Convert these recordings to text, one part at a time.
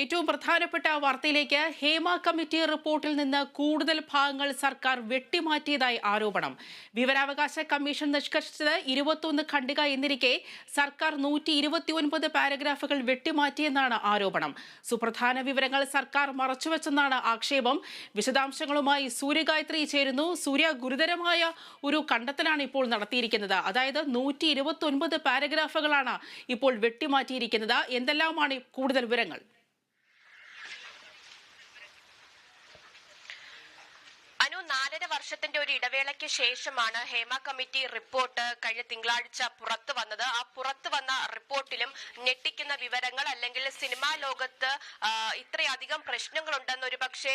ഏറ്റവും പ്രധാനപ്പെട്ട വാർത്തയിലേക്ക് ഹേമ കമ്മിറ്റി റിപ്പോർട്ടിൽ നിന്ന് കൂടുതൽ ഭാഗങ്ങൾ സർക്കാർ വെട്ടിമാറ്റിയതായി ആരോപണം. വിവരാവകാശ കമ്മീഷൻ നിഷ്കർഷിച്ചത് ഇരുപത്തൊന്ന് ഖണ്ഡിക എന്നിരിക്കെ സർക്കാർ നൂറ്റി ഇരുപത്തിയൊൻപത് പാരഗ്രാഫുകൾ വെട്ടിമാറ്റിയെന്നാണ് ആരോപണം. സുപ്രധാന വിവരങ്ങൾ സർക്കാർ മറച്ചുവെച്ചെന്നാണ് ആക്ഷേപം. വിശദാംശങ്ങളുമായി സൂര്യഗായത്രി ചേരുന്നു. സൂര്യ ഗുരുതരമായ ഒരു കണ്ടെത്തലാണ് ഇപ്പോൾ നടത്തിയിരിക്കുന്നത്. അതായത് നൂറ്റി ഇരുപത്തി പാരഗ്രാഫുകളാണ് ഇപ്പോൾ വെട്ടിമാറ്റിയിരിക്കുന്നത്. എന്തെല്ലാമാണ് കൂടുതൽ വിവരങ്ങൾ അനു നാലര വർഷത്തിന്റെ ഒരു ഇടവേളയ്ക്ക് ശേഷമാണ് ഹേമ കമ്മിറ്റി റിപ്പോർട്ട് കഴിഞ്ഞ തിങ്കളാഴ്ച പുറത്തു വന്നത്. ആ പുറത്തു വന്ന റിപ്പോർട്ടിലും ഞെട്ടിക്കുന്ന വിവരങ്ങൾ അല്ലെങ്കിൽ സിനിമാ ലോകത്ത് ഇത്രയധികം പ്രശ്നങ്ങളുണ്ടെന്ന് ഒരു പക്ഷേ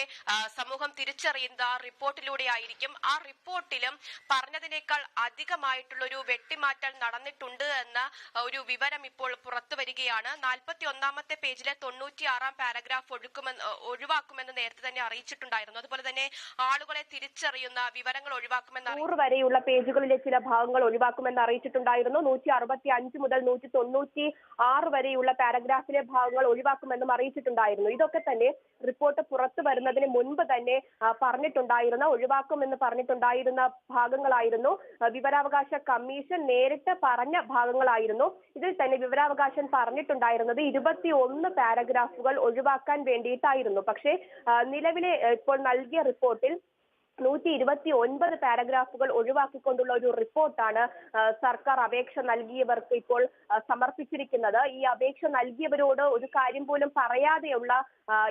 സമൂഹം തിരിച്ചറിയുന്ന ആ റിപ്പോർട്ടിലൂടെ ആയിരിക്കും. ആ റിപ്പോർട്ടിലും പറഞ്ഞതിനേക്കാൾ അധികമായിട്ടുള്ള ഒരു വെട്ടിമാറ്റൽ നടന്നിട്ടുണ്ട് എന്ന ഒരു വിവരം ഇപ്പോൾ പുറത്തു വരികയാണ്. നാൽപ്പത്തി ഒന്നാമത്തെ പേജിലെ തൊണ്ണൂറ്റി ആറാം പാരഗ്രാഫ് ഒഴുക്കുമെന്ന് ഒഴിവാക്കുമെന്ന് നേരത്തെ തന്നെ അറിയിച്ചിട്ടുണ്ടായിരുന്നു. അതുപോലെ തന്നെ ആളുകളെ തിരിച്ചറിയുന്ന വിവരങ്ങൾ ഒഴിവാക്കുമെന്ന് നൂറ് വരെയുള്ള പേജുകളിലെ ചില ഭാഗങ്ങൾ ഒഴിവാക്കുമെന്ന് അറിയിച്ചിട്ടുണ്ടായിരുന്നു. നൂറ്റി അറുപത്തി അഞ്ച് മുതൽ നൂറ്റി തൊണ്ണൂറ്റി ആറ് വരെയുള്ള പാരഗ്രാഫിലെ ഭാഗങ്ങൾ ഒഴിവാക്കുമെന്നും അറിയിച്ചിട്ടുണ്ടായിരുന്നു. ഇതൊക്കെ തന്നെ റിപ്പോർട്ട് പുറത്തു വരുന്നതിന് മുൻപ് തന്നെ പറഞ്ഞിട്ടുണ്ടായിരുന്ന ഒഴിവാക്കുമെന്ന് പറഞ്ഞിട്ടുണ്ടായിരുന്ന ഭാഗങ്ങളായിരുന്നു. വിവരാവകാശ കമ്മീഷൻ നേരിട്ട് പറഞ്ഞ ഭാഗങ്ങളായിരുന്നു. ഇതിൽ തന്നെ വിവരാവകാശൻ പറഞ്ഞിട്ടുണ്ടായിരുന്നത് ഇരുപത്തി ഒന്ന് പാരഗ്രാഫുകൾ ഒഴിവാക്കാൻ വേണ്ടിയിട്ടായിരുന്നു. പക്ഷേ നിലവിലെ ഇപ്പോൾ നൽകിയ റിപ്പോർട്ടിൽ നൂറ്റി ഇരുപത്തി ഒൻപത് പാരഗ്രാഫുകൾ ഒഴിവാക്കിക്കൊണ്ടുള്ള ഒരു റിപ്പോർട്ടാണ് സർക്കാർ അപേക്ഷ നൽകിയവർക്ക് ഇപ്പോൾ സമർപ്പിച്ചിരിക്കുന്നത്. ഈ അപേക്ഷ നൽകിയവരോട് ഒരു കാര്യം പോലും പറയാതെയുള്ള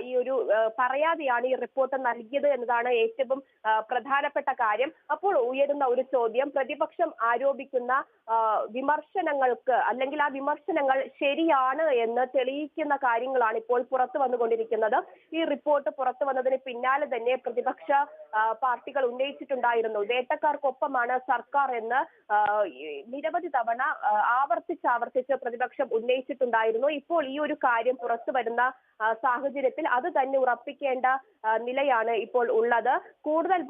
ഈ ഒരു പറയാതെയാണ് ഈ റിപ്പോർട്ട് നൽകിയത് എന്നതാണ് ഏറ്റവും പ്രധാനപ്പെട്ട കാര്യം. അപ്പോൾ ഉയരുന്ന ഒരു ചോദ്യം പ്രതിപക്ഷം ആരോപിക്കുന്ന വിമർശനങ്ങൾക്ക് അല്ലെങ്കിൽ ആ വിമർശനങ്ങൾ ശരിയാണ് എന്ന് തെളിയിക്കുന്ന കാര്യങ്ങളാണ് ഇപ്പോൾ പുറത്തു വന്നുകൊണ്ടിരിക്കുന്നത്. ഈ റിപ്പോർട്ട് പുറത്തു വന്നതിന് പിന്നാലെ തന്നെ പ്രതിപക്ഷ പാർട്ടികൾ ഉന്നയിച്ചിട്ടുണ്ടായിരുന്നു. വേട്ടക്കാർക്കൊപ്പമാണ് സർക്കാർ എന്ന് നിരവധി തവണ ആ, ആവർത്തിച്ച് ആവർത്തിച്ച് പ്രതിപക്ഷം ഉന്നയിച്ചിട്ടുണ്ടായിരുന്നു. ഇപ്പോൾ ഈ ഒരു കാര്യം പുറത്തു വരുന്ന സാഹചര്യത്തിൽ അത് തന്നെ ഉറപ്പിക്കേണ്ട നിലയാണ് ഇപ്പോൾ ഉള്ളത്. കൂടുതൽ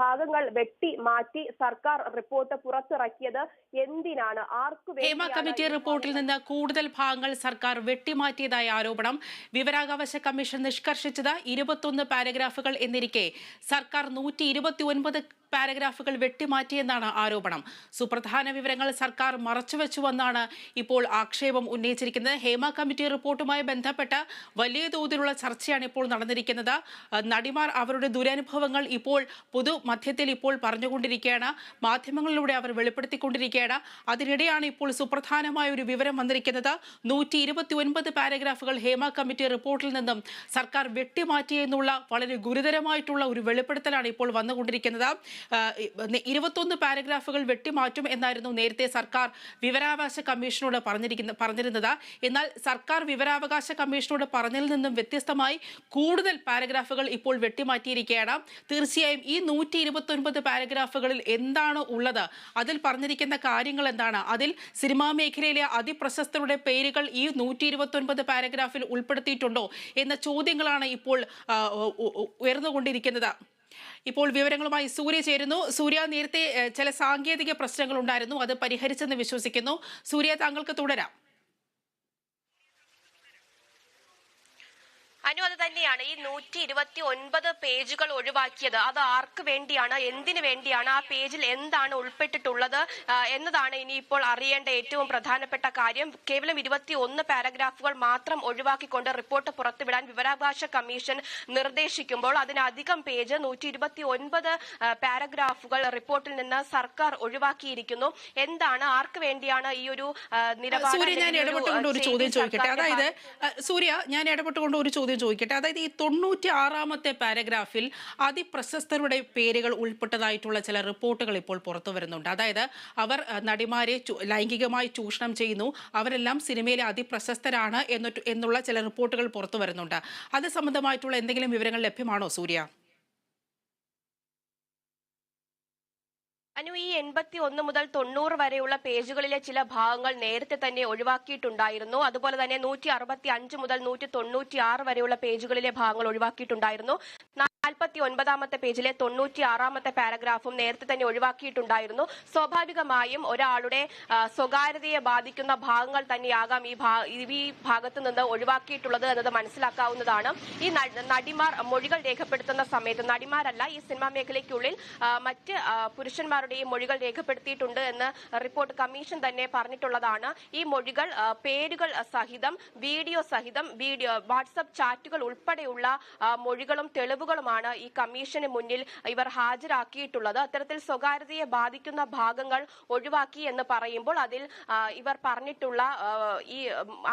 ഭാഗങ്ങൾ വെട്ടി മാറ്റി സർക്കാർ റിപ്പോർട്ട് പുറത്തിറക്കിയത് എന്തിനാണ്? ആർക്കും ഹേമ കമ്മിറ്റി റിപ്പോർട്ടിൽ നിന്ന് കൂടുതൽ ഭാഗങ്ങൾ സർക്കാർ വെട്ടിമാറ്റിയതായ ആരോപണം. വിവരാവകാശ കമ്മീഷൻ നിഷ്കർഷിച്ചത് ഇരുപത്തൊന്ന് പാരഗ്രാഫുകൾ എന്നിരിക്കെ. സർക്കാർ നൂറ്റി ഇരുപത്തി ഒൻപത് പാരഗ്രാഫുകൾ വെട്ടിമാറ്റിയെന്നാണ് ആരോപണം. സുപ്രധാന വിവരങ്ങൾ സർക്കാർ മറച്ചുവെച്ചുവെന്നാണ് ഇപ്പോൾ ആക്ഷേപം ഉന്നയിച്ചിരിക്കുന്നത്. ഹേമ കമ്മിറ്റി റിപ്പോർട്ടുമായി ബന്ധപ്പെട്ട വലിയ തോതിലുള്ള ചർച്ചയാണ് ഇപ്പോൾ നടന്നിരിക്കുന്നത്. നടിമാർ അവരുടെ ദുരനുഭവങ്ങൾ ഇപ്പോൾ പൊതുമധ്യത്തിൽ ഇപ്പോൾ പറഞ്ഞുകൊണ്ടിരിക്കുകയാണ്. മാധ്യമങ്ങളിലൂടെ അവർ വെളിപ്പെടുത്തിക്കൊണ്ടിരിക്കുകയാണ്. അതിനിടെയാണ് ഇപ്പോൾ സുപ്രധാനമായ ഒരു വിവരം വന്നിരിക്കുന്നത്. നൂറ്റി ഇരുപത്തി ഒൻപത് പാരഗ്രാഫുകൾ ഹേമ കമ്മിറ്റി റിപ്പോർട്ടിൽ നിന്നും സർക്കാർ വെട്ടിമാറ്റിയെന്നുള്ള വളരെ ഗുരുതരമായിട്ടുള്ള ഒരു വെളിപ്പെടുത്തലാണ് ഇപ്പോൾ വന്നുകൊണ്ടിരിക്കുന്നത്. ഇരുപത്തൊന്ന് പാരഗ്രാഫുകൾ വെട്ടിമാറ്റും എന്നായിരുന്നു നേരത്തെ സർക്കാർ വിവരാവകാശ കമ്മീഷനോട് പറഞ്ഞിരിക്കുന്ന പറഞ്ഞിരുന്നത്. എന്നാൽ സർക്കാർ വിവരാവകാശ കമ്മീഷനോട് പറഞ്ഞതിൽ നിന്നും വ്യത്യസ്തമായി കൂടുതൽ പാരഗ്രാഫുകൾ ഇപ്പോൾ വെട്ടിമാറ്റിയിരിക്കുകയാണ്. തീർച്ചയായും ഈ നൂറ്റി ഇരുപത്തൊൻപത് പാരഗ്രാഫുകളിൽ എന്താണ് ഉള്ളത്? അതിൽ പറഞ്ഞിരിക്കുന്ന കാര്യങ്ങൾ എന്താണ്? അതിൽ സിനിമാ മേഖലയിലെ അതിപ്രശസ്തരുടെ പേരുകൾ ഈ നൂറ്റി ഇരുപത്തൊൻപത് പാരഗ്രാഫിൽ ഉൾപ്പെടുത്തിയിട്ടുണ്ടോ? എന്ന ചോദ്യങ്ങളാണ് ഇപ്പോൾ ഉയർന്നുകൊണ്ടിരിക്കുന്നത്. ഇപ്പോൾ വിവരങ്ങളുമായി സൂര്യ ചേരുന്നു. സൂര്യ നേരത്തെ ചില സാങ്കേതിക പ്രശ്നങ്ങൾ ഉണ്ടായിരുന്നു അത് പരിഹരിച്ചെന്ന് വിശ്വസിക്കുന്നു. സൂര്യ താങ്കൾക്ക് തുടരാം. അനു അത് തന്നെയാണ്. ഈ നൂറ്റി ഇരുപത്തി ഒൻപത് പേജുകൾ ഒഴിവാക്കിയത്. അത് ആർക്ക് വേണ്ടിയാണ് എന്തിനു വേണ്ടിയാണ് ആ പേജിൽ എന്താണ് ഉൾപ്പെട്ടിട്ടുള്ളത് എന്നതാണ് ഇനിയിപ്പോൾ അറിയേണ്ട ഏറ്റവും പ്രധാനപ്പെട്ട കാര്യം. കേവലം ഇരുപത്തി ഒന്ന് പാരഗ്രാഫുകൾ മാത്രം ഒഴിവാക്കിക്കൊണ്ട് റിപ്പോർട്ട് പുറത്തുവിടാൻ വിവരാവകാശ കമ്മീഷൻ നിർദ്ദേശിക്കുമ്പോൾ അതിനധികം പേജ് നൂറ്റി ഇരുപത്തി ഒൻപത് പാരഗ്രാഫുകൾ റിപ്പോർട്ടിൽ നിന്ന് സർക്കാർ ഒഴിവാക്കിയിരിക്കുന്നു. എന്താണ് ആർക്ക് വേണ്ടിയാണ് ഈ ഒരു നിലപാട് ഞാൻ ഇടപെട്ടുകൊണ്ട് ഒരു ചോദ്യം ചോദിക്കട്ടെ? അതായത് സൂര്യ ഞാൻ ഇടപെട്ടുകൊണ്ട് ഒരു ചോദ്യം ചോദിക്കട്ടെ. അതായത് ഈ തൊണ്ണൂറ്റി ആറാമത്തെ പാരഗ്രാഫിൽ അതിപ്രശസ്തരുടെ പേരുകൾ ഉൾപ്പെട്ടതായിട്ടുള്ള ചില റിപ്പോർട്ടുകൾ ഇപ്പോൾ പുറത്തു വരുന്നുണ്ട്. അതായത് അവർ നടിമാരെ ലൈംഗികമായി ചൂഷണം ചെയ്യുന്നു. അവരെല്ലാം സിനിമയിലെ അതിപ്രശസ്തരാണ് എന്നുള്ള ചില റിപ്പോർട്ടുകൾ പുറത്തു വരുന്നുണ്ട്. അത് സംബന്ധമായിട്ടുള്ള എന്തെങ്കിലും വിവരങ്ങൾ ലഭ്യമാണോ സൂര്യ? അനു ഈ എൺപത്തി ഒന്ന് മുതൽ തൊണ്ണൂറ് വരെയുള്ള പേജുകളിലെ ചില ഭാഗങ്ങൾ നേരത്തെ തന്നെ ഒഴിവാക്കിയിട്ടുണ്ടായിരുന്നു. അതുപോലെ തന്നെ നൂറ്റി അറുപത്തി അഞ്ച് മുതൽ നൂറ്റി തൊണ്ണൂറ്റി ആറ് വരെയുള്ള പേജുകളിലെ ഭാഗങ്ങൾ ഒഴിവാക്കിയിട്ടുണ്ടായിരുന്നു. നാൽപ്പത്തി ഒൻപതാമത്തെ പേജിലെ തൊണ്ണൂറ്റി ആറാമത്തെ പാരഗ്രാഫും നേരത്തെ തന്നെ ഒഴിവാക്കിയിട്ടുണ്ടായിരുന്നു. സ്വാഭാവികമായും ഒരാളുടെ സ്വകാര്യതയെ ബാധിക്കുന്ന ഭാഗങ്ങൾ തന്നെയാകാം ഈ ഈ ഭാഗത്ത് നിന്ന് ഒഴിവാക്കിയിട്ടുള്ളത് എന്നത് മനസ്സിലാക്കാവുന്നതാണ്. ഈ നടിമാർ മൊഴികൾ രേഖപ്പെടുത്തുന്ന സമയത്ത് നടിമാരല്ല ഈ സിനിമാ മേഖലയ്ക്കുള്ളിൽ മറ്റ് പുരുഷന്മാരുടെയും മൊഴികൾ രേഖപ്പെടുത്തിയിട്ടുണ്ട് എന്ന് റിപ്പോർട്ട് കമ്മീഷൻ തന്നെ പറഞ്ഞിട്ടുള്ളതാണ്. ഈ മൊഴികൾ പേരുകൾ സഹിതം വീഡിയോ സഹിതം വീഡിയോ വാട്സപ്പ് ചാറ്റുകൾ ഉൾപ്പെടെയുള്ള മൊഴികളും തെളിവുകളുമാണ് ഈ കമ്മീഷന് മുന്നിൽ ഇവർ ഹാജരാക്കിയിട്ടുള്ളത്. അത്തരത്തിൽ സ്വകാര്യതയെ ബാധിക്കുന്ന ഭാഗങ്ങൾ ഒഴിവാക്കി എന്ന് പറയുമ്പോൾ അതിൽ ഇവർ പറഞ്ഞിട്ടുള്ള ഈ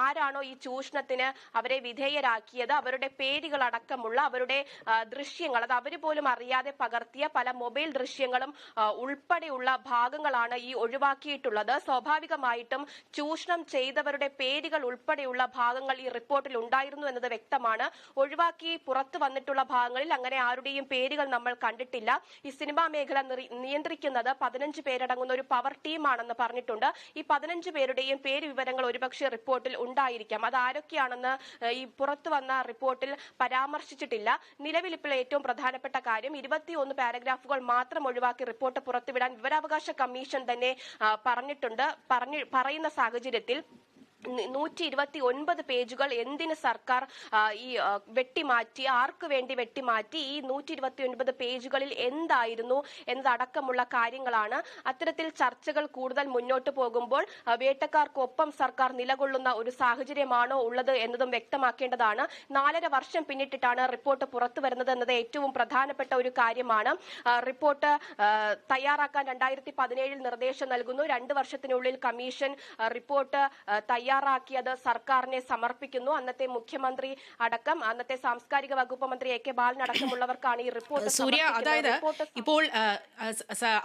ആരാണോ ഈ ചൂഷണത്തിന് അവരെ വിധേയരാക്കിയത് അവരുടെ പേരുകൾ അടക്കമുള്ള അവരുടെ ദൃശ്യങ്ങൾ അത് അവർ പോലും അറിയാതെ പകർത്തിയ പല മൊബൈൽ ദൃശ്യങ്ങളും ഉൾപ്പെടെയുള്ള ഭാഗങ്ങളാണ് ഈ ഒഴിവാക്കിയിട്ടുള്ളത്. സ്വാഭാവികമായിട്ടും ചൂഷണം ചെയ്തവരുടെ പേരുകൾ ഉൾപ്പെടെയുള്ള ഭാഗങ്ങൾ ഈ റിപ്പോർട്ടിൽ ഉണ്ടായിരുന്നു എന്നത് വ്യക്തമാണ്. ഒഴിവാക്കി പുറത്തു വന്നിട്ടുള്ള ഭാഗങ്ങളിൽ അങ്ങനെ ആരുടെയും പേരുകൾ നമ്മൾ കണ്ടിട്ടില്ല. ഈ സിനിമാ മേഖല നിയന്ത്രിക്കുന്നത് പതിനഞ്ച് പേരടങ്ങുന്ന ഒരു പവർ ടീമാണെന്ന് പറഞ്ഞിട്ടുണ്ട്. ഈ പതിനഞ്ച് പേരുടെയും പേര് വിവരങ്ങൾ ഒരുപക്ഷെ റിപ്പോർട്ടിൽ ഉണ്ടായിരിക്കാം. അത് ആരൊക്കെയാണെന്ന് ഈ പുറത്തു വന്ന റിപ്പോർട്ടിൽ പരാമർശിച്ചിട്ടില്ല. നിലവിൽ ഇപ്പോൾ ഏറ്റവും പ്രധാനപ്പെട്ട കാര്യം ഇരുപത്തിയൊന്ന് പാരഗ്രാഫുകൾ മാത്രം ഒഴിവാക്കി റിപ്പോർട്ട് പുറത്തുവിടാൻ വിവരാവകാശ കമ്മീഷൻ തന്നെ പറഞ്ഞിട്ടുണ്ട്. പറഞ്ഞു പറയുന്ന സാഹചര്യത്തിൽ നൂറ്റി ഇരുപത്തി ഒൻപത് പേജുകൾ എന്തിന് സർക്കാർ ഈ വെട്ടിമാറ്റി ആർക്ക് വേണ്ടി വെട്ടിമാറ്റി ഈ നൂറ്റി ഇരുപത്തി ഒൻപത് പേജുകളിൽ എന്തായിരുന്നു എന്നതടക്കമുള്ള കാര്യങ്ങളാണ് അത്തരത്തിൽ ചർച്ചകൾ കൂടുതൽ മുന്നോട്ട് പോകുമ്പോൾ വേട്ടക്കാർക്കൊപ്പം സർക്കാർ നിലകൊള്ളുന്ന ഒരു സാഹചര്യമാണോ ഉള്ളത് എന്നതും വ്യക്തമാക്കേണ്ടതാണ്. നാലര വർഷം പിന്നിട്ടിട്ടാണ് റിപ്പോർട്ട് പുറത്തു വരുന്നത് എന്നത് ഏറ്റവും പ്രധാനപ്പെട്ട ഒരു കാര്യമാണ്. റിപ്പോർട്ട് തയ്യാറാക്കാൻ രണ്ടായിരത്തി പതിനേഴിൽ നിർദ്ദേശം നൽകുന്നു. രണ്ട് വർഷത്തിനുള്ളിൽ കമ്മീഷൻ റിപ്പോർട്ട് ആ, തയ്യാറാക്കിയത് സർക്കാരിനെ സമർപ്പിക്കുന്നു. അന്നത്തെ മുഖ്യമന്ത്രി അടക്കം അന്നത്തെ സാംസ്കാരിക വകുപ്പ് മന്ത്രി എ കെ ബാലൻ അടക്കമുള്ളവർക്കാണ് ഈ റിപ്പോർട്ട് സൂര്യ അതായത് ഇപ്പോൾ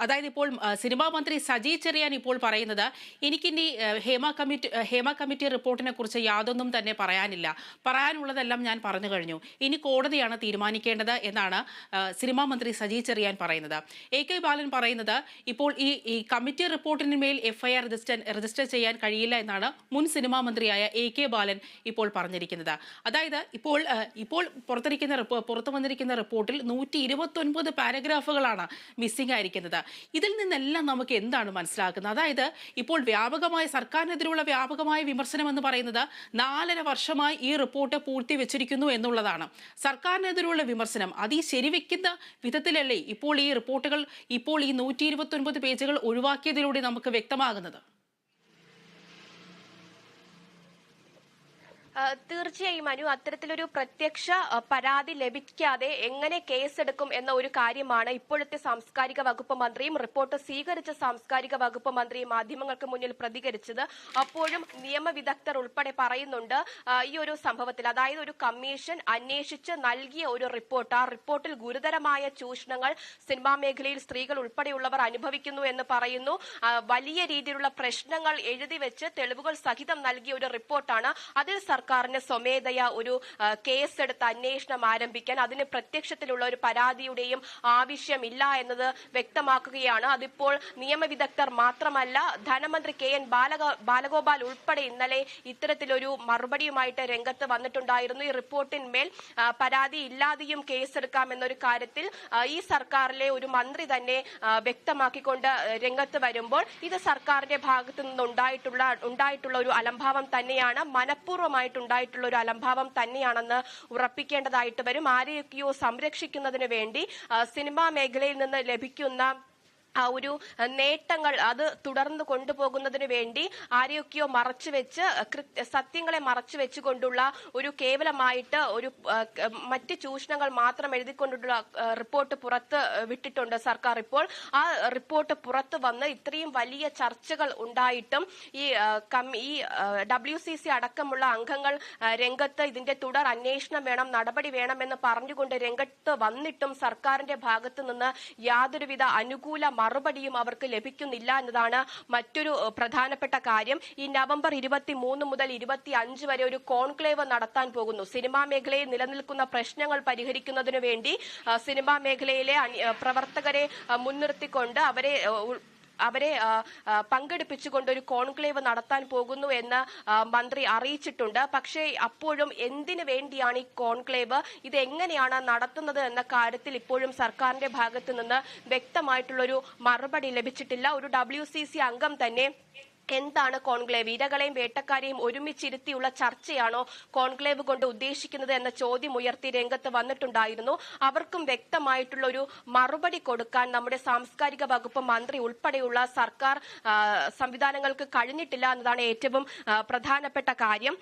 അതായത് ഇപ്പോൾ സിനിമാ മന്ത്രി സജി ചെറിയാൻ ഇപ്പോൾ പറയുന്നത് എനിക്കിനി ഹേമ കമ്മിറ്റി ഹേമ കമ്മിറ്റി റിപ്പോർട്ടിനെ കുറിച്ച് യാതൊന്നും തന്നെ പറയാനില്ല. പറയാനുള്ളതെല്ലാം ഞാൻ പറഞ്ഞു കഴിഞ്ഞു. ഇനി കോടതിയാണ് തീരുമാനിക്കേണ്ടത് എന്നാണ് സിനിമാ മന്ത്രി സജി ചെറിയാൻ പറയുന്നത്. എ കെ ബാലൻ പറയുന്നത് ഇപ്പോൾ ഈ ഈ കമ്മിറ്റി റിപ്പോർട്ടിന് മേൽ എഫ്ഐആർ രജിസ്റ്റർ രജിസ്റ്റർ ചെയ്യാൻ കഴിയില്ല എന്നാണ് മുൻ സിനിമാ മന്ത്രിയായ എ കെ ബാലൻ ഇപ്പോൾ പറഞ്ഞിരിക്കുന്നത്. അതായത് ഇപ്പോൾ ഇപ്പോൾ പുറത്തിരിക്കുന്ന പുറത്തു വന്നിരിക്കുന്ന റിപ്പോർട്ടിൽ നൂറ്റി ഇരുപത്തൊൻപത് പാരഗ്രാഫുകളാണ് മിസ്സിംഗ് ആയിരിക്കുന്നത്. ഇതിൽ നിന്നെല്ലാം നമുക്ക് എന്താണ് മനസ്സിലാക്കുന്നത്? അതായത് ഇപ്പോൾ വ്യാപകമായ സർക്കാരിനെതിരെയുള്ള വ്യാപകമായ വിമർശനം എന്ന് പറയുന്നത് നാലര വർഷമായി ഈ റിപ്പോർട്ട് പൂർത്തി വെച്ചിരിക്കുന്നു എന്നുള്ളതാണ്. സർക്കാരിനെതിരെയുള്ള വിമർശനം അത് ഈ ശരിവെക്കുന്ന വിധത്തിലല്ലേ ഇപ്പോൾ ഈ റിപ്പോർട്ടുകൾ ഇപ്പോൾ ഈ നൂറ്റി ഇരുപത്തൊൻപത് പേജുകൾ ഒഴിവാക്കിയതിലൂടെ നമുക്ക് വ്യക്തമാകുന്നത്? തീർച്ചയായും അനു അത്തരത്തിലൊരു പ്രത്യക്ഷ പരാതി ലഭിക്കാതെ എങ്ങനെ കേസെടുക്കും എന്ന ഒരു കാര്യമാണ് ഇപ്പോഴത്തെ സാംസ്കാരിക വകുപ്പ് മന്ത്രിയും റിപ്പോർട്ട് സ്വീകരിച്ച സാംസ്കാരിക വകുപ്പ് മന്ത്രിയും മാധ്യമങ്ങൾക്ക് മുന്നിൽ പ്രതികരിച്ചത്. അപ്പോഴും നിയമവിദഗ്ധർ ഉൾപ്പെടെ പറയുന്നുണ്ട് ഈ ഒരു സംഭവത്തിൽ. അതായത് ഒരു കമ്മീഷൻ അന്വേഷിച്ച് നൽകിയ ഒരു റിപ്പോർട്ട്. ആ റിപ്പോർട്ടിൽ ഗുരുതരമായ ചൂഷണങ്ങൾ സിനിമാ മേഖലയിൽ സ്ത്രീകൾ ഉൾപ്പെടെയുള്ളവർ അനുഭവിക്കുന്നു എന്ന് പറയുന്നു. വലിയ രീതിയിലുള്ള പ്രശ്നങ്ങൾ എഴുതി വെച്ച് തെളിവുകൾ സഹിതം നൽകിയ ഒരു റിപ്പോർട്ടാണ്. അതിൽ സർക്കാരിന് സ്വമേധയ ഒരു കേസെടുത്ത് അന്വേഷണം ആരംഭിക്കാൻ അതിന് പ്രത്യക്ഷത്തിലുള്ള ഒരു പരാതിയുടെയും ആവശ്യമില്ല എന്നത് വ്യക്തമാക്കുകയാണ്. അതിപ്പോൾ നിയമവിദഗ്ധർ മാത്രമല്ല ധനമന്ത്രി കെ എൻ ബാലക ബാലഗോപാൽ ഉൾപ്പെടെ ഇന്നലെ ഇത്തരത്തിലൊരു മറുപടിയുമായിട്ട് രംഗത്ത് വന്നിട്ടുണ്ടായിരുന്നു. ഈ റിപ്പോർട്ടിന്മേൽ പരാതി ഇല്ലാതെയും കേസെടുക്കാം എന്നൊരു കാര്യത്തിൽ ഈ സർക്കാരിലെ ഒരു മന്ത്രി തന്നെ വ്യക്തമാക്കിക്കൊണ്ട് രംഗത്ത് വരുമ്പോൾ ഇത് സർക്കാരിന്റെ ഭാഗത്തു നിന്നുണ്ടായിട്ടുള്ള ഉണ്ടായിട്ടുള്ള ഒരു അലംഭാവം തന്നെയാണ്. മനഃപൂർവമായിട്ടുണ്ടായിട്ടുള്ള ഒരു അലംഭാവം തന്നെയാണെന്ന് ഉറപ്പിക്കേണ്ടതായിട്ട് വരും. ആരെയൊക്കെയോ സംരക്ഷിക്കുന്നതിന് വേണ്ടി സിനിമാ മേഖലയിൽ നിന്ന് ലഭിക്കുന്ന ആ ഒരു നേട്ടങ്ങൾ അത് തുടർന്ന് കൊണ്ടുപോകുന്നതിന് വേണ്ടി ആരെയൊക്കെയോ മറച്ചു വെച്ച് സത്യങ്ങളെ മറച്ചു വെച്ചുകൊണ്ടുള്ള ഒരു കേവലമായിട്ട് ഒരു മറ്റ് ചൂഷണങ്ങൾ മാത്രം എഴുതിക്കൊണ്ടുള്ള റിപ്പോർട്ട് പുറത്ത് വിട്ടിട്ടുണ്ട് സർക്കാർ ഇപ്പോൾ. ആ റിപ്പോർട്ട് പുറത്ത് വന്ന് ഇത്രയും വലിയ ചർച്ചകൾ ഉണ്ടായിട്ടും ഈ ഈ ഡബ്ല്യു സി സി അടക്കമുള്ള അംഗങ്ങൾ രംഗത്ത് ഇതിന്റെ തുടർ അന്വേഷണം വേണം നടപടി വേണമെന്ന് പറഞ്ഞുകൊണ്ട് രംഗത്ത് വന്നിട്ടും സർക്കാരിന്റെ ഭാഗത്തു നിന്ന് യാതൊരുവിധ അനുകൂല മറുപടിയും അവർക്ക് ലഭിക്കുന്നില്ല എന്നതാണ് മറ്റൊരു പ്രധാനപ്പെട്ട കാര്യം. ഈ നവംബർ ഇരുപത്തി മൂന്ന് മുതൽ ഇരുപത്തി അഞ്ച് വരെ ഒരു കോൺക്ലേവ് നടത്താൻ പോകുന്നു. സിനിമാ മേഖലയിൽ നിലനിൽക്കുന്ന പ്രശ്നങ്ങൾ പരിഹരിക്കുന്നതിനു വേണ്ടി സിനിമാ മേഖലയിലെ പ്രവർത്തകരെ മുൻനിർത്തിക്കൊണ്ട് അവരെ അവരെ പങ്കെടുപ്പിച്ചുകൊണ്ട് ഒരു കോൺക്ലേവ് നടത്താൻ പോകുന്നു എന്ന് മന്ത്രി അറിയിച്ചിട്ടുണ്ട്. പക്ഷേ അപ്പോഴും എന്തിനു വേണ്ടിയാണ് ഈ കോൺക്ലേവ്? ഇത് എങ്ങനെയാണ് നടത്തുന്നത് എന്ന കാര്യത്തിൽ ഇപ്പോഴും സർക്കാരിന്റെ ഭാഗത്ത് നിന്ന് വ്യക്തമായിട്ടുള്ളൊരു മറുപടി ലഭിച്ചിട്ടില്ല. ഒരു ഡബ്ല്യു അംഗം തന്നെ എന്താണ് കോൺക്ലേവ്? ഇരകളെയും വേട്ടക്കാരെയും ഒരുമിച്ചിരുത്തിയുള്ള ചർച്ചയാണോ കോൺക്ലേവ് കൊണ്ട് ഉദ്ദേശിക്കുന്നത് എന്ന ചോദ്യം ഉയർത്തി രംഗത്ത് വന്നിട്ടുണ്ടായിരുന്നു. അവർക്കും വ്യക്തമായിട്ടുള്ള ഒരു മറുപടി കൊടുക്കാൻ നമ്മുടെ സാംസ്കാരിക വകുപ്പ് മന്ത്രി ഉൾപ്പെടെയുള്ള സർക്കാർ സംവിധാനങ്ങൾക്ക് കഴിഞ്ഞിട്ടില്ല എന്നതാണ് ഏറ്റവും പ്രധാനപ്പെട്ട കാര്യം.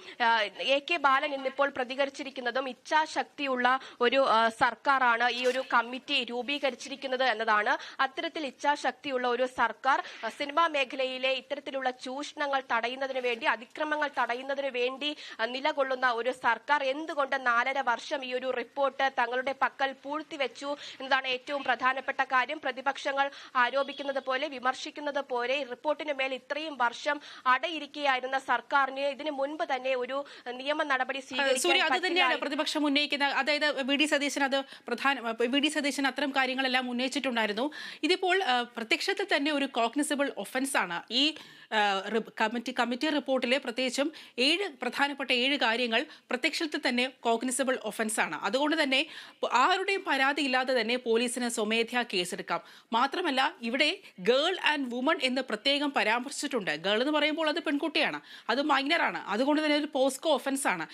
എ കെ ബാലൻ ഇന്നിപ്പോൾ പ്രതികരിച്ചിരിക്കുന്നതും ഇച്ഛാശക്തിയുള്ള ഒരു സർക്കാരാണ് ഈ ഒരു കമ്മിറ്റി രൂപീകരിച്ചിരിക്കുന്നത് എന്നതാണ്. അത്തരത്തിൽ ഇച്ഛാശക്തിയുള്ള ഒരു സർക്കാർ സിനിമാ മേഖലയിലെ ഇത്തരത്തിലുള്ള ചൂഷണങ്ങൾ തടയുന്നതിന് വേണ്ടി അതിക്രമങ്ങൾ തടയുന്നതിന് വേണ്ടി നിലകൊള്ളുന്ന ഒരു സർക്കാർ. എന്തുകൊണ്ട് നാലര വർഷം ഈ ഒരു റിപ്പോർട്ട് തങ്ങളുടെ പക്കൽ പൂഴ്ത്തിവെച്ചു എന്നതാണ് ഏറ്റവും പ്രധാനപ്പെട്ട കാര്യം. പ്രതിപക്ഷങ്ങൾ ആരോപിക്കുന്നത് പോലെ വിമർശിക്കുന്നത് പോലെ റിപ്പോർട്ടിന് മേൽ ഇത്രയും വർഷം അടയിരിക്കുകയായിരുന്ന സർക്കാരിന് ഇതിനു മുൻപ് തന്നെ ഒരു നിയമ നടപടി സ്വീകരിക്കാൻ പ്രതിപക്ഷം ഉന്നയിക്കുന്ന അതായത് വി. ഡി. സതീശൻ അത് പ്രധാന വി. ഡി. സതീശൻ അത്തരം കാര്യങ്ങളെല്ലാം ഉന്നയിച്ചിട്ടുണ്ടായിരുന്നു. ഇതിപ്പോൾ പ്രത്യക്ഷത്തിൽ തന്നെ ഒരു കോഗ്നിസിബിൾ ഒഫൻസ് ആണ്. ഈ കമ്മിറ്റി കമ്മിറ്റി റിപ്പോർട്ടിലെ പ്രത്യേകിച്ചും ഏഴ് പ്രധാനപ്പെട്ട ഏഴ് കാര്യങ്ങൾ പ്രത്യക്ഷത്തിൽ തന്നെ കോഗ്നിസബിൾ ഒഫൻസാണ് അതുകൊണ്ട് തന്നെ ആരുടെയും പരാതി ഇല്ലാതെ തന്നെ പോലീസിന് സ്വമേധയാ കേസെടുക്കാം. മാത്രമല്ല ഇവിടെ ഗേൾ ആൻഡ് വുമൺ എന്ന് പ്രത്യേകം പരാമർശിച്ചിട്ടുണ്ട്. ഗേൾ എന്ന് പറയുമ്പോൾ അത് പെൺകുട്ടിയാണ്. അത് മൈനറാണ് അതുകൊണ്ട് തന്നെ ഒരു പോസ്കോ ഒഫൻസ് ആണ്.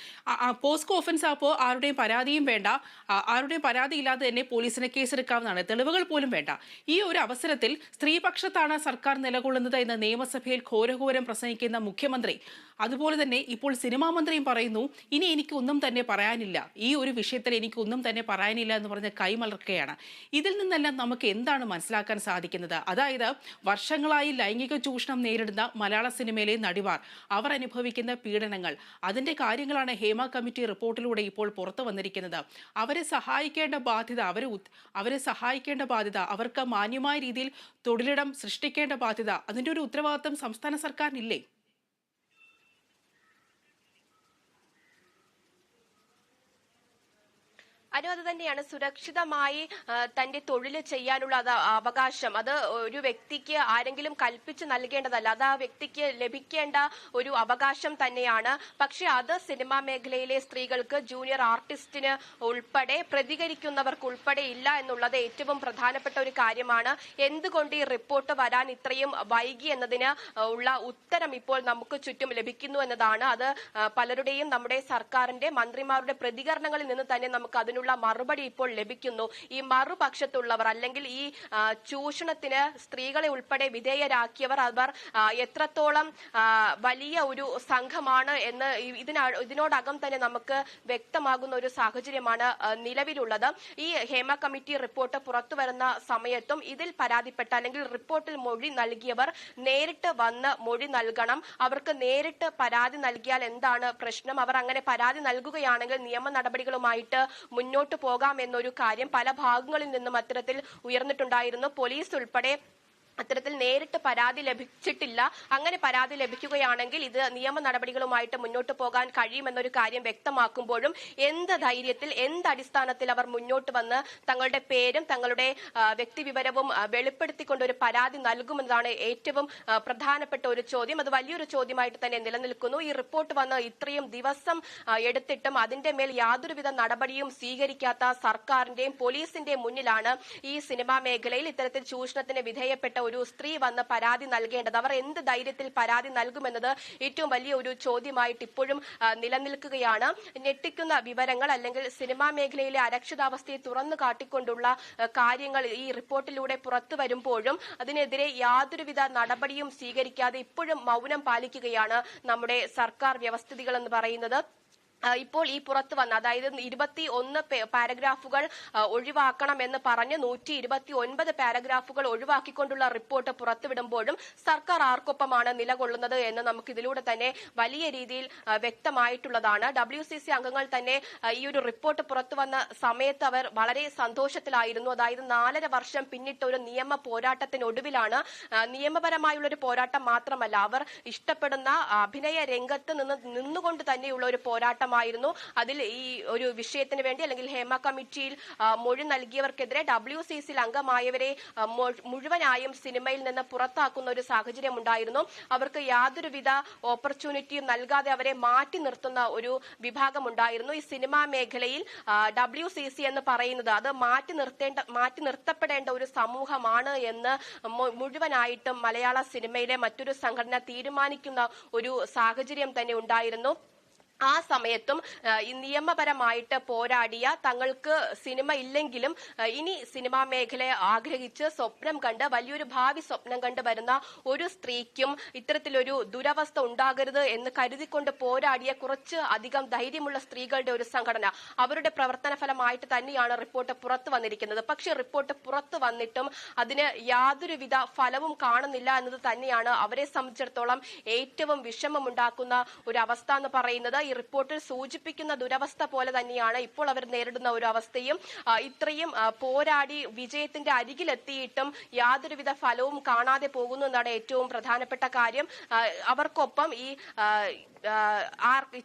പോസ്കോ ഒഫൻസ് അപ്പോൾ ആരുടെയും പരാതിയും വേണ്ട. ആരുടെയും പരാതി ഇല്ലാതെ തന്നെ പോലീസിന് കേസെടുക്കാവുന്നതാണ്. തെളിവുകൾ പോലും വേണ്ട. ഈ ഒരു അവസരത്തിൽ സ്ത്രീപക്ഷത്താണ് സർക്കാർ നിലകൊള്ളുന്നത് എന്ന് നിയമസഭയിൽ ഘോരഘോരം പ്രസംഗിക്കുന്ന മുഖ്യമന്ത്രി. അതുപോലെ തന്നെ ഇപ്പോൾ സിനിമാ മന്ത്രിയും പറയുന്നു ഇനി എനിക്ക് ഒന്നും തന്നെ പറയാനില്ല. ഈ ഒരു വിഷയത്തിൽ എനിക്ക് ഒന്നും തന്നെ പറയാനില്ല എന്ന് പറഞ്ഞ കൈമലർക്കുകയാണ്. ഇതിൽ നിന്നെല്ലാം നമുക്ക് എന്താണ് മനസ്സിലാക്കാൻ സാധിക്കുന്നത്? അതായത് വർഷങ്ങളായി ലൈംഗിക ചൂഷണം നേരിടുന്ന മലയാള സിനിമയിലെ നടിമാർ അവർ അനുഭവിക്കുന്ന പീഡനങ്ങൾ. അതിന്റെ കാര്യങ്ങളാണ് ഹേമ കമ്മിറ്റി റിപ്പോർട്ടിലൂടെ ഇപ്പോൾ പുറത്തു വന്നിരിക്കുന്നത്. അവരെ സഹായിക്കേണ്ട ബാധ്യത അവരെ അവരെ സഹായിക്കേണ്ട ബാധ്യത അവർക്ക് മാന്യമായ രീതിയിൽ തൊഴിലിടം സൃഷ്ടിക്കേണ്ട ബാധ്യത അതിന്റെ ഒരു ഉത്തരവാദിത്തം സംസ്ഥാന സർക്കാരിനില്ലേ? അനു അത് തന്നെയാണ് സുരക്ഷിതമായി തന്റെ തൊഴിൽ ചെയ്യാനുള്ള അവകാശം. അത് ഒരു വ്യക്തിക്ക് ആരെങ്കിലും കൽപ്പിച്ചു നൽകേണ്ടതല്ല. അത് ആ വ്യക്തിക്ക് ലഭിക്കേണ്ട ഒരു അവകാശം തന്നെയാണ്. പക്ഷെ അത് സിനിമാ മേഖലയിലെ സ്ത്രീകൾക്ക് ജൂനിയർ ആർട്ടിസ്റ്റിന് ഉൾപ്പെടെ പ്രതികരിക്കുന്നവർക്ക് ഉൾപ്പെടെ ഇല്ല എന്നുള്ളത് ഏറ്റവും പ്രധാനപ്പെട്ട ഒരു കാര്യമാണ്. എന്തുകൊണ്ട് ഈ റിപ്പോർട്ട് വരാൻ ഇത്രയും വൈകി എന്നതിന് ഉള്ള ഉത്തരം ഇപ്പോൾ നമുക്ക് ചുറ്റും ലഭിക്കുന്നു എന്നതാണ്. അത് പലരുടെയും നമ്മുടെ സർക്കാരിന്റെ മന്ത്രിമാരുടെ പ്രതികരണങ്ങളിൽ നിന്ന് തന്നെ നമുക്ക് അതിനുള്ള മറുപടി ഇപ്പോൾ ലഭിക്കുന്നു. ഈ മറുപക്ഷത്തുള്ളവർ അല്ലെങ്കിൽ ഈ ചൂഷണത്തിന് സ്ത്രീകളെ ഉൾപ്പെടെ വിധേയരാക്കിയവർ അവർ എത്രത്തോളം വലിയ ഒരു സംഘമാണ് എന്ന് ഇതിനാ ഇതിന ഇതിനോടകം തന്നെ നമുക്ക് വ്യക്തമാകുന്ന ഒരു സാഹചര്യമാണ് നിലവിലുള്ളത്. ഈ ഹേമ കമ്മിറ്റി റിപ്പോർട്ട് പുറത്തു വരുന്ന സമയത്തും ഇതിൽ പരാതിപ്പെട്ട അല്ലെങ്കിൽ റിപ്പോർട്ടിൽ മൊഴി നൽകിയവർ നേരിട്ട് വന്ന് മൊഴി നൽകണം. അവർക്ക് നേരിട്ട് പരാതി നൽകിയാൽ എന്താണ് പ്രശ്നം? അവർ അങ്ങനെ പരാതി നൽകുകയാണെങ്കിൽ നിയമ നടപടികളുമായിട്ട് മുന്നോട്ട് പോകാം എന്നൊരു കാര്യം പല ഭാഗങ്ങളിൽ നിന്നും അത്തരത്തിൽ ഉയർന്നിട്ടുണ്ടായിരുന്നു. പോലീസ് ഉൾപ്പെടെ അത്തരത്തിൽ നേരിട്ട് പരാതി ലഭിച്ചിട്ടില്ല. അങ്ങനെ പരാതി ലഭിക്കുകയാണെങ്കിൽ ഇത് നിയമ നടപടികളുമായിട്ട് മുന്നോട്ട് പോകാൻ കഴിയുമെന്നൊരു കാര്യം വ്യക്തമാക്കുമ്പോഴും എന്ത് ധൈര്യത്തിൽ എന്ത് അടിസ്ഥാനത്തിൽ അവർ മുന്നോട്ട് വന്ന് തങ്ങളുടെ പേരും തങ്ങളുടെ വ്യക്തി വ്യക്തിവിവരവും വെളിപ്പെടുത്തിക്കൊണ്ട് ഒരു പരാതി നൽകുമെന്നതാണ് ഏറ്റവും പ്രധാനപ്പെട്ട ഒരു ചോദ്യം. അത് വലിയൊരു ചോദ്യമായിട്ട് തന്നെ നിലനിൽക്കുന്നു. ഈ റിപ്പോർട്ട് വന്ന് ഇത്രയും ദിവസം എടുത്തിട്ടും അതിന്റെ മേൽ യാതൊരുവിധ നടപടിയും സ്വീകരിക്കാത്ത സർക്കാരിന്റെയും പോലീസിന്റെയും മുന്നിലാണ് ഈ സിനിമാ മേഖലയിൽ ഇത്തരത്തിൽ ചൂഷണത്തിന് വിധേയപ്പെട്ട ഒരു സ്ത്രീ വന്ന് പരാതി നൽകേണ്ടത്? അവർ എന്ത് ധൈര്യത്തിൽ പരാതി നൽകുമെന്നത് ഏറ്റവും വലിയ ഒരു ചോദ്യമായിട്ട് ഇപ്പോഴും നിലനിൽക്കുകയാണ്. ഞെട്ടിക്കുന്ന വിവരങ്ങൾ അല്ലെങ്കിൽ സിനിമാ മേഖലയിലെ അരക്ഷിതാവസ്ഥയെ തുറന്നു കാട്ടിക്കൊണ്ടുള്ള കാര്യങ്ങൾ ഈ റിപ്പോർട്ടിലൂടെ പുറത്തു വരുമ്പോഴും അതിനെതിരെ യാതൊരുവിധ നടപടിയും സ്വീകരിക്കാതെ ഇപ്പോഴും മൗനം പാലിക്കുകയാണ് നമ്മുടെ സർക്കാർ വ്യവസ്ഥിതികൾ എന്ന് പറയുന്നത്. ഇപ്പോൾ ഈ പുറത്ത് വന്ന അതായത് ഇരുപത്തി ഒന്ന് പാരഗ്രാഫുകൾ ഒഴിവാക്കണമെന്ന് പറഞ്ഞ് നൂറ്റി ഇരുപത്തി ഒൻപത് പാരഗ്രാഫുകൾ ഒഴിവാക്കിക്കൊണ്ടുള്ള റിപ്പോർട്ട് പുറത്തുവിടുമ്പോഴും സർക്കാർ ആർക്കൊപ്പമാണ് നിലകൊള്ളുന്നത് എന്ന് നമുക്ക് ഇതിലൂടെ തന്നെ വലിയ രീതിയിൽ വ്യക്തമായിട്ടുള്ളതാണ്. ഡബ്ല്യു സി സി അംഗങ്ങൾ തന്നെ ഈ ഒരു റിപ്പോർട്ട് പുറത്തു വന്ന സമയത്ത് അവർ വളരെ സന്തോഷത്തിലായിരുന്നു. അതായത് നാലര വർഷം പിന്നിട്ട ഒരു നിയമ പോരാട്ടത്തിനൊടുവിലാണ് നിയമപരമായുള്ള ഒരു പോരാട്ടം മാത്രമല്ല അവർ ഇഷ്ടപ്പെടുന്ന അഭിനയ രംഗത്ത് നിന്ന് നിന്നുകൊണ്ട് തന്നെയുള്ള ഒരു പോരാട്ടമാണ് വ്യക്തമായിരുന്നു അതിൽ ഈ ഒരു വിഷയത്തിന് വേണ്ടി അല്ലെങ്കിൽ ഹേമ കമ്മിറ്റിയിൽ മൊഴി നൽകിയവർക്കെതിരെ ഡബ്ല്യു സി സിയിൽ അംഗമായവരെ മുഴുവനായും സിനിമയിൽ നിന്ന് പുറത്താക്കുന്ന ഒരു സാഹചര്യം ഉണ്ടായിരുന്നു. അവർക്ക് യാതൊരുവിധ ഓപ്പർച്യൂണിറ്റിയും നൽകാതെ അവരെ മാറ്റി നിർത്തുന്ന ഒരു വിഭാഗം ഉണ്ടായിരുന്നു. ഈ സിനിമാ മേഖലയിൽ ഡബ്ല്യു സി സി എന്ന് പറയുന്നത് അത് മാറ്റി നിർത്തേണ്ട മാറ്റി നിർത്തപ്പെടേണ്ട ഒരു സമൂഹമാണ് എന്ന് മുഴുവനായിട്ടും മലയാള സിനിമയിലെ മറ്റൊരു സംഘടന തീരുമാനിക്കുന്ന ഒരു സാഹചര്യം തന്നെ ഉണ്ടായിരുന്നു. ആ സമയത്തും നിയമപരമായിട്ട് പോരാടിയ തങ്ങൾക്ക് സിനിമ ഇല്ലെങ്കിലും ഇനി സിനിമാ മേഖലയെ ആഗ്രഹിച്ച് സ്വപ്നം കണ്ട് വലിയൊരു ഭാവി സ്വപ്നം കണ്ട് വരുന്ന ഒരു സ്ത്രീക്കും ഇത്തരത്തിലൊരു ദുരവസ്ഥ ഉണ്ടാകരുത് എന്ന് കരുതിക്കൊണ്ട് പോരാടിയ കുറച്ച് അധികം ധൈര്യമുള്ള സ്ത്രീകളുടെ ഒരു സംഘടന അവരുടെ പ്രവർത്തന ഫലമായിട്ട് തന്നെയാണ് റിപ്പോർട്ട് പുറത്തു വന്നിരിക്കുന്നത്. പക്ഷേ റിപ്പോർട്ട് പുറത്തു വന്നിട്ടും അതിന് യാതൊരുവിധ ഫലവും കാണുന്നില്ല എന്നത് തന്നെയാണ് അവരെ സംബന്ധിച്ചിടത്തോളം ഏറ്റവും വിഷമമുണ്ടാക്കുന്ന ഒരു അവസ്ഥ എന്ന് പറയുന്നത്. ഈ റിപ്പോർട്ടിൽ സൂചിപ്പിക്കുന്ന ദുരവസ്ഥ പോലെ തന്നെയാണ് ഇപ്പോൾ അവർ നേരിടുന്ന ഒരു അവസ്ഥയും. ഇത്രയും പോരാടി വിജയത്തിന്റെ അരികിലെത്തിയിട്ടും യാതൊരുവിധ ഫലവും കാണാതെ പോകുന്നു എന്നാണ് ഏറ്റവും പ്രധാനപ്പെട്ട കാര്യം. അവർക്കൊപ്പം ഈ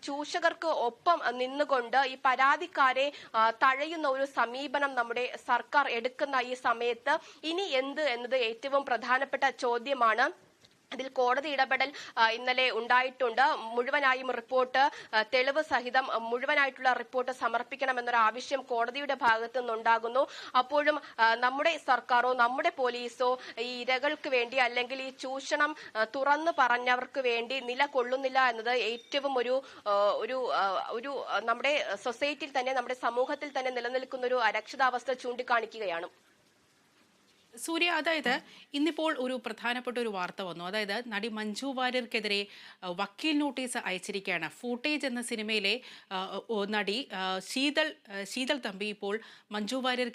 ചൂഷകർക്ക് ഒപ്പം നിന്നുകൊണ്ട് ഈ പരാതിക്കാരെ തഴയുന്ന ഒരു സമീപനം നമ്മുടെ സർക്കാർ എടുക്കുന്ന ഈ സമയത്ത് ഇനി എന്ത് എന്നത് ഏറ്റവും പ്രധാനപ്പെട്ട ചോദ്യമാണ്. അതിൽ കോടതി ഇടപെടൽ ഇന്നലെ ഉണ്ടായിട്ടുണ്ട്. മുഴുവനായും റിപ്പോർട്ട് തെളിവ് സഹിതം മുഴുവനായിട്ടുള്ള റിപ്പോർട്ട് സമർപ്പിക്കണമെന്നൊരു ആവശ്യം കോടതിയുടെ ഭാഗത്തു നിന്നുണ്ടാകുന്നു. അപ്പോഴും നമ്മുടെ സർക്കാരോ നമ്മുടെ പോലീസോ ഈ ഇരകൾക്ക് വേണ്ടി അല്ലെങ്കിൽ ഈ ചൂഷണം തുറന്നു പറഞ്ഞവർക്ക് വേണ്ടി നിലകൊള്ളുന്നില്ല എന്നത് ഏറ്റവും ഒരു ഒരു ഒരു നമ്മുടെ സൊസൈറ്റിയിൽ തന്നെ നമ്മുടെ സമൂഹത്തിൽ തന്നെ നിലനിൽക്കുന്ന ഒരു അരക്ഷിതാവസ്ഥ ചൂണ്ടിക്കാണിക്കുകയാണ്. സൂര്യ അതായത് ഇന്നിപ്പോൾ ഒരു പ്രധാനപ്പെട്ട ഒരു വാർത്ത വന്നു. അതായത് നടി മഞ്ജു വാര്യർക്കെതിരെ വക്കീൽ നോട്ടീസ് അയച്ചിരിക്കുകയാണ് ഫൂട്ടേജ് എന്ന സിനിമയിലെ നടി ശീതൾ ശീതൾ തമ്പി ഇപ്പോൾ മഞ്ജു വാര്യർക്കെതിരെ